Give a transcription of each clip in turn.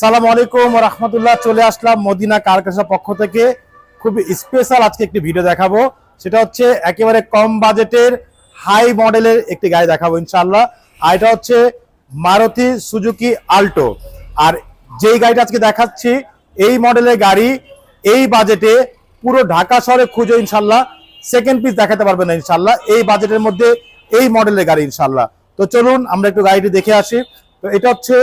সালাম আলাইকুম রহমতুল্লাহ। চলে আসলাম মদিনা কারখানার পক্ষ থেকে। খুব স্পেশাল আজকে একটি ভিডিও দেখাবো। সেটা হচ্ছে একেবারে কম বাজেটের হাই মডেলের একটি গাড়ি দেখাবো ইনশাল্লাহ আর এটা হচ্ছে মারুতি সুজুকি আল্টো। আর যেই গাড়িটা আজকে দেখাচ্ছি, এই মডেলের গাড়ি এই বাজেটে পুরো ঢাকা শহরে খুঁজে ইনশাল্লাহ সেকেন্ড পিস দেখাতে পারবেন না ইনশাল্লাহ এই বাজেটের মধ্যে এই মডেলের গাড়ি ইনশাল্লাহ তো চলুন আমরা একটু গাড়িটি দেখে আসি। তো এটা হচ্ছে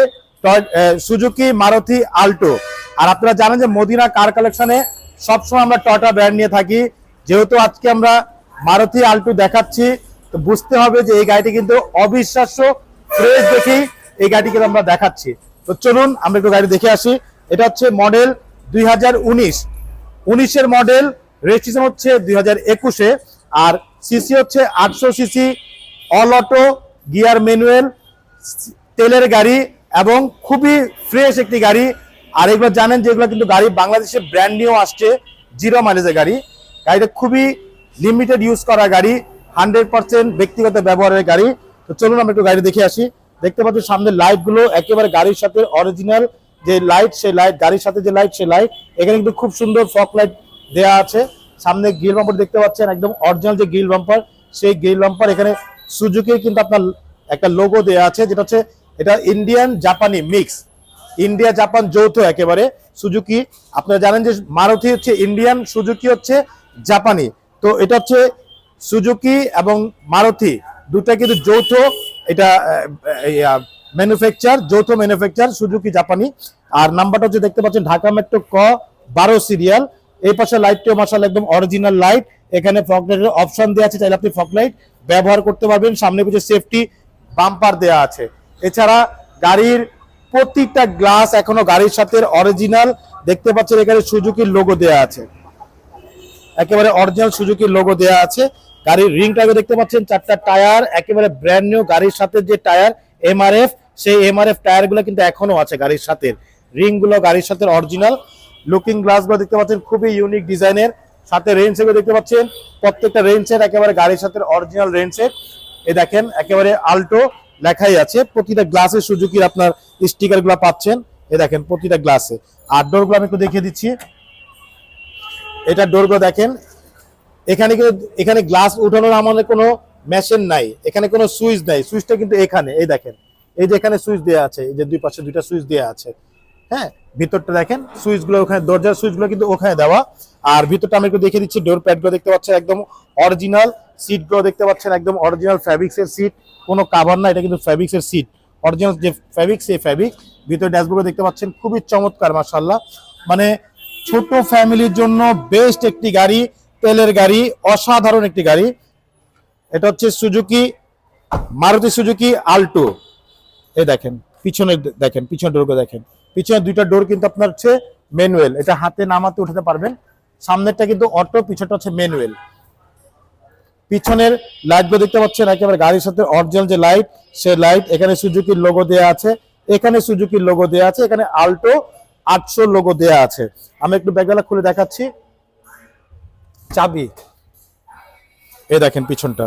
সুজুকি, মারুতি, আল্টো। আর আপনারা জানেন যে মদিনা কার কালেকশনে সবসময় আমরা টয়টা ব্র্যান্ড নিয়ে থাকি। যেহেতু আজকে আমরা মারুতি, আল্টো দেখাচ্ছি, তো বুঝতে হবে যে এই গাড়িটি কিন্তু অবিশ্বাস্য ফ্রেশ দেখেই এই গাড়িটি কিন্তু আমরা দেখাচ্ছি। তো চলুন, আমরা একটু গাড়ি দেখে আসি। এটা হচ্ছে মডেল দুই হাজার উনিশ। উনিশের মডেল রেজিস্ট্রেশন হচ্ছে দুই হাজার একুশে। আর সিসি হচ্ছে আটশো CC all auto gear manual তেলের গাড়ি এবং খুবই ফ্রেশ একটি গাড়ি। আর এগুলো জানেন যে এগুলো কিন্তু গাড়ি বাংলাদেশে ব্র্যান্ড নিয়েও আসছে জিরো মাইলেজের গাড়ি। গাড়িটা খুবই লিমিটেড ইউজ করা গাড়ি হান্ড্রেড পার্সেন্ট ব্যক্তিগত ব্যবহারের গাড়ি। তো চলুন আমরা একটু গাড়ি দেখে আসি। দেখতে পাচ্ছি সামনে লাইটগুলো একেবারে গাড়ির সাথে অরিজিনাল যে লাইট সেই লাইট গাড়ির সাথে যে লাইট সেই লাইট এখানে কিন্তু খুব সুন্দর ফক লাইট দেয়া আছে। সামনে গ্রিল বাম্পার দেখতে পাচ্ছেন, একদম অরিজিনাল যে গ্রিল বাম্পার সেই গ্রিল বাম্পার এখানে সুজুকির কিন্তু আপনার একটা লোগো দেয়া আছে, যেটা হচ্ছে এটা ইন্ডিয়ান জাপানি মিক্স ইন্ডিয়া জাপান যৌথ একেবারে। সুজুকি আপনারা জানেন যে মারুতি হচ্ছে ইন্ডিয়ান সুজুকি হচ্ছে জাপানি তো এটা হচ্ছে সুজুকি এবং মারুতি। দুটা কিন্তু যৌথ, এটা ম্যানুফ্যাকচার যৌথ ম্যানুফ্যাকচার সুজুকি জাপানি আর নাম্বারটা হচ্ছে দেখতে পাচ্ছেন ঢাকা মেট্রো ক বারো সিরিয়াল এই পাশে লাইটটিও মাসাল একদম অরিজিনাল লাইট এখানে ফগ লাইটের অপশন দেওয়া আছে, চাইলে আপনি ফগ লাইট ব্যবহার করতে পারবেন। সামনে পিছিয়ে সেফটি বাম্পার দেওয়া আছে। এছাড়া গাড়ির প্রত্যেকটা গ্লাস এখনও গাড়ির সাথে অরিজিনাল দেখতে পাচ্ছেন এখানে সুজুকির লোগো দেওয়া আছে। একেবারে অরিজিনাল সুজুকির লোগো দেওয়া আছে। গাড়ির রিংটাকে দেখতে পাচ্ছেন, চারটা টায়ার একেবারে ব্র্যান্ড নিউ গাড়ির সাথে যে টায়ার এমআরএফ সেই এম এমআরএফ টায়ারগুলো কিন্তু এখনও আছে গাড়ির সাথে। রিংগুলো গাড়ির সাথে অরিজিনাল লুকিং গ্লাসগুলো দেখতে পাচ্ছেন, খুবই ইউনিক ডিজাইনের সাথে রেঞ্জগুলো দেখতে পাচ্ছেন, প্রত্যেকটা রেঞ্জ রেঞ্জের একেবারে গাড়ির সাথে অরিজিনাল রেঞ্জ রেঞ্জের এই দেখেন, একেবারে আল্টো লেখাই আছে। প্রতিটা গ্লাসে সুজুকির আপনার স্টিকারগুলো পাচ্ছেন। এই দেখেন, প্রতিটা গ্লাসে আর ডোরগুলো আমি একটু দেখিয়ে দিচ্ছি। এটা ডোরগুলো দেখেন। এখানে কিন্তু, এখানে গ্লাস উঠানোর আমাদের কোনো মেশিন নাই। এখানে কোনো সুইচ নাই। সুইচটা কিন্তু এখানে। এই দেখেন। এই যে এখানে সুইচ দেওয়া আছে, এই যে দুই পাশে দুইটা সুইচ দেওয়া আছে। হ্যাঁ? ভিতরটা দেখেন সুইচগুলো ওখানে, দরজার সুইচগুলো কিন্তু ওখানে দেওয়া। আর ভিতরটা আমি একটু দেখিয়ে দিচ্ছি। ডোর প্যাডগুলো দেখতে পাচ্ছেন একদম অরিজিনাল সিটগুলো দেখতে পাচ্ছেন একদম অরিজিনাল ফ্যাব্রিক্স এর সিট কোনো কাভার না, এটা কিন্তু ফ্যাব্রিক্স এর সিট অরিজিনাল যে ফ্যাব্রিক সেই ফ্যাব্রিক ভিতরে ড্যাশবোর্ড দেখতে পাচ্ছেন, খুবই চমৎকার মাসাল্লাহ মানে ছোট ফ্যামিলির জন্য বেস্ট একটি গাড়ি, তেলের গাড়ি, অসাধারণ একটি গাড়ি। এটা হচ্ছে সুজুকি মারুতি সুজুকি আল্টো এই দেখেন পিছনে দেখেন, পিছনের ডোরকে দেখেন। পিছনে দুইটা ডোর কিন্তু আপনার হচ্ছে ম্যানুয়াল এটা হাতে নামাতে উঠাতে পারবেন। সামনেরটা কিন্তু অটো পিছনটা হচ্ছে ম্যানুয়াল পিছনের লাইটগুলো দেখতে পাচ্ছেন, একেবারে গাড়ির সাথে অরিজিনাল যে লাইট সে লাইট এখানে সুজুকির লোগো দেওয়া আছে। এখানে সুজুকির লোগো দেওয়া আছে, এখানে আল্টো আটশো লোগো দেওয়া আছে। আমি একটু ব্যাগগুলো খুলে দেখাচ্ছি। চাবি। এ দেখেন পিছনটা।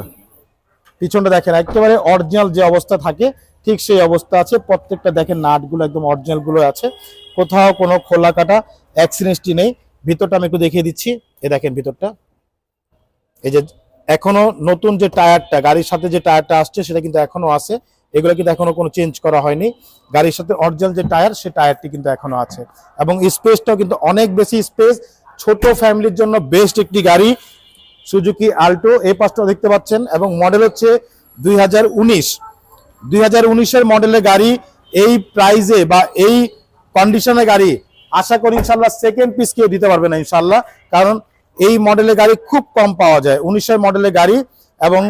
পিছনটা দেখেন, একেবারে অরিজিনাল যে অবস্থা থাকে, ঠিক সেই অবস্থা আছে। প্রত্যেকটা দেখেন নাটগুলো একদম অরিজিনালগুলো আছে। কোথাও কোনো খোলা কাটা অ্যাক্সিডেন্টটি নেই। ভিতরটা আমি একটু দেখিয়ে দিচ্ছি। এ দেখেন ভিতরটা। এই যে এখনও নতুন যে টায়ারটা, গাড়ির সাথে যে টায়ারটা আসছে সেটা কিন্তু এখনও আছে। এগুলো কিন্তু এখনও কোনো চেঞ্জ করা হয়নি। গাড়ির সাথে অরিজিনাল যে টায়ার, সে টায়ারটি কিন্তু এখনও আছে। এবং স্পেসটাও কিন্তু অনেক বেশি স্পেস ছোট ফ্যামিলির জন্য বেস্ট একটি গাড়ি সুজুকি আল্টো এই পাশটা দেখতে পাচ্ছেন। এবং মডেল হচ্ছে দুই হাজার উনিশ। দুই মডেলের গাড়ি, এই প্রাইজে বা এই কন্ডিশনের গাড়ি, আশা করি ইনশাল্লাহ সেকেন্ড পিস কেউ দিতে পারবে না ইনশাল্লাহ। কারণ এই মডেলের গাড়ি খুব কম পাওয়া যায়। উনিশের মডেলের গাড়ি এবং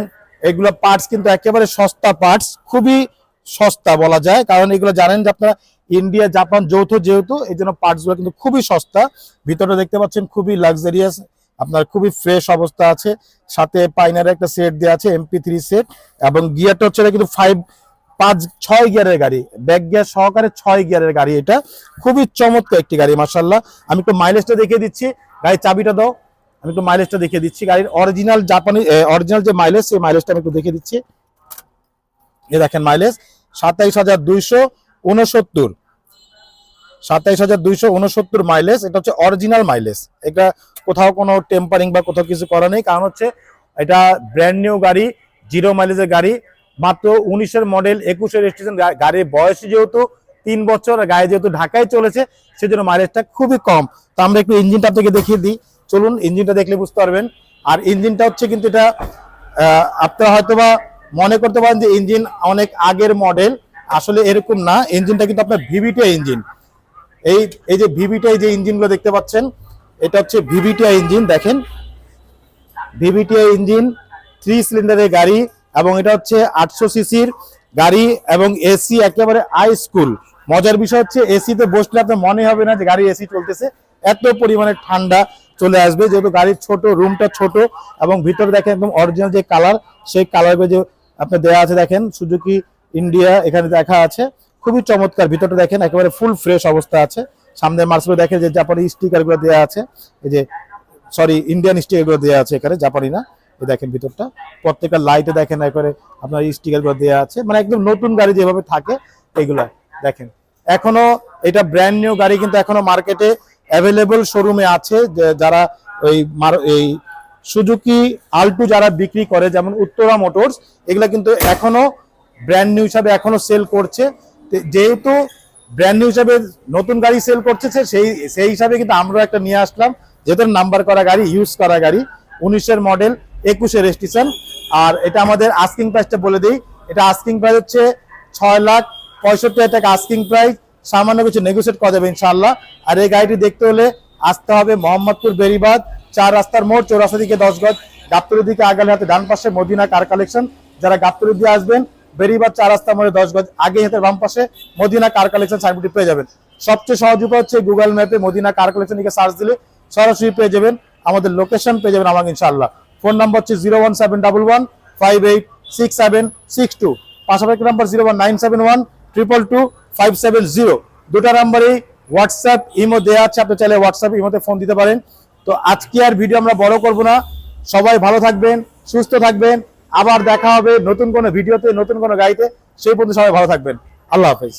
এগুলো পার্টস কিন্তু একেবারে সস্তা পার্টস খুবই সস্তা বলা যায়। কারণ এগুলো জানেন যে আপনারা ইন্ডিয়া জাপান যৌথ যেহেতু, এই জন্য পার্টসগুলো কিন্তু খুবই সস্তা। ভিতরে দেখতে পাচ্ছেন খুবই লাক্সারিয়াস আপনার খুবই ফ্রেশ অবস্থা আছে। সাথে পাইনার একটা সেট দেওয়া আছে এমপি থ্রি সেট এবং গিয়ারটা হচ্ছে কিন্তু ফাইভ পাঁচ, ছয় গিয়ারের গাড়ি। ব্যাক গিয়ার সহকারে ছয় গিয়ারের গাড়ি এটা। খুবই চমৎকার একটি গাড়ি মাসাল্লাহ আমি একটু মাইলেজটা দেখিয়ে দিচ্ছি। গাড়ির চাবিটা দাও। আমি একটু মাইলেজটা দেখিয়ে দিচ্ছি। গাড়ির অরিজিনাল জাপানি অরিজিনাল যে মাইলেজ সেই মাইলেজটা আমি একটু দেখিয়ে দিচ্ছি। এ দেখেন মাইলেজ সাতাইশ হাজার দুইশো উনসত্তর সাতাইশ হাজার দুইশো উনসত্তর মাইলেজ এটা হচ্ছে অরিজিনাল মাইলেজ এটা কোথাও কোনো টেম্পারিং বা কোথাও কিছু করা নেই। কারণ হচ্ছে, এটা ব্র্যান্ড নিউ গাড়ি জিরো মাইলেজের গাড়ি। মাত্র উনিশের মডেল একুশের রেজিস্ট্রেশন গাড়ির বয়স যেহেতু তিন বছর, গাড়ি যেহেতু ঢাকায় চলেছে, সেজন্য মাইলেজটা খুবই কম। তো আমরা একটু ইঞ্জিনটা আপনাকে দেখিয়ে দিই। চলুন ইঞ্জিনটা দেখলে বুঝতে পারবেন। আর ইঞ্জিনটা হচ্ছে কিন্তু এটা আপনারা হয়তোবা মনে করতে পারেন যে ইঞ্জিন অনেক আগের মডেল। আসলে এরকম না, ইঞ্জিনটা কিন্তু আপনার ভিভিটিআই ইঞ্জিন। এই এই যে ভিভিটিআই যে ইঞ্জিনগুলো দেখতে পাচ্ছেন, এটা হচ্ছে ভিভিটিআই ইঞ্জিন, দেখেন। ভিভিটিআই ইঞ্জিন থ্রি সিলিন্ডারের গাড়ি এবং এটা হচ্ছে আটশো সিসির গাড়ি এবং এসি একেবারে আই স্কুল মজার বিষয় হচ্ছে এসিতে বসলে আপনার মনে হবে না যে গাড়ি এসি চলতেছে। এত পরিমাণে ঠান্ডা। চলে আসবে। যেহেতু গাড়ির ছোট রুমটা ছোট এবং ভিতরে দেখেন একদম অরিজিনাল যে কালার সেই কালার যে আপনার দেওয়া আছে দেখেন সুজুকি ইন্ডিয়া এখানে দেখা আছে। খুবই চমৎকার, ভিতরটা দেখেন একেবারে ফুল ফ্রেশ অবস্থা আছে। সামনে মার্সেল দেখেন যে জাপানি স্টিকারগুলো দেওয়া আছে। এই যে সরি ইন্ডিয়ান স্টিকারগুলো দেওয়া আছে এখানে জাপানি না। এই দেখেন ভিতরটা। প্রত্যেকটা লাইটে দেখেন একবারে আপনার স্টিকারগুলো দেওয়া আছে। মানে একদম নতুন গাড়ি যেভাবে থাকে, এগুলা দেখেন। এখনও এটা ব্র্যান্ড নিউ গাড়ি কিন্তু এখনও মার্কেটে অ্যাভেলেবল শোরুমে আছে যারা ওই এই সুজুকি আলটু যারা বিক্রি করে, যেমন উত্তরা মোটরস এগুলা কিন্তু এখনও ব্র্যান্ড নিউ হিসাবে এখনও সেল করছে। যেহেতু ব্র্যান্ড নিউ হিসাবে নতুন গাড়ি সেল করছে সেই সেই হিসাবে কিন্তু আমরা একটা নিয়ে আসলাম। যেহেতু নাম্বার করা গাড়ি ইউজ করা গাড়ি, উনিশের মডেল একুশে রেজিস্ট্রেশন আর এটা আমাদের আস্কিং প্রাইসটা বলে দিই। এটা আস্কিং প্রাইস হচ্ছে ছয় লাখ পঁয়ষট্টি হাজার টাকা আস্কিং প্রাইস সামান্য কিছু নেগোসিয়েট করা যাবে ইনশাল্লাহ আর এই গাড়িটি দেখতে হলে আসতে হবে মোহাম্মদপুর বেরিবাদ চার রাস্তার মোড়, চৌরাস্তা দিকে দশ গজ গাবতলির দিকে আগালে হাতে ডান পাশে মদিনা কার কালেকশন যারা গাবতলির দিয়ে আসবেন বেরিবাদ চার রাস্তা মোড়ে দশ গজ আগে হাতে বাম পাশে মদিনা কার কালেকশন সাইনবোর্ডটি পেয়ে যাবেন। সবচেয়ে সহজ উপায় হচ্ছে গুগল ম্যাপে মদিনা কার কালেকশন দিকে সার্চ দিলে সরাসরি পেয়ে যাবেন, আমাদের লোকেশন পেয়ে যাবেন আমাকে ইনশাল্লাহ ফোন নাম্বার হচ্ছে zero one seven double one five eight six seven six two পাশাপাশি number zero one nine seven one triple two five seven zero দুটা নাম্বারে হোয়াটসঅ্যাপ ইমো দেওয়া আছে, আপনি চাইলে হোয়াটসঅ্যাপ ইমোতে ফোন দিতে পারেন। তো আজকে আর ভিডিও আমরা বড় করব না। সবাই ভালো থাকবেন, সুস্থ থাকবেন। আবার দেখা হবে নতুন কোনো ভিডিওতে নতুন কোনো গাড়িতে। সেই পর্যন্ত সবাই ভালো থাকবেন। আল্লাহ হাফেজ।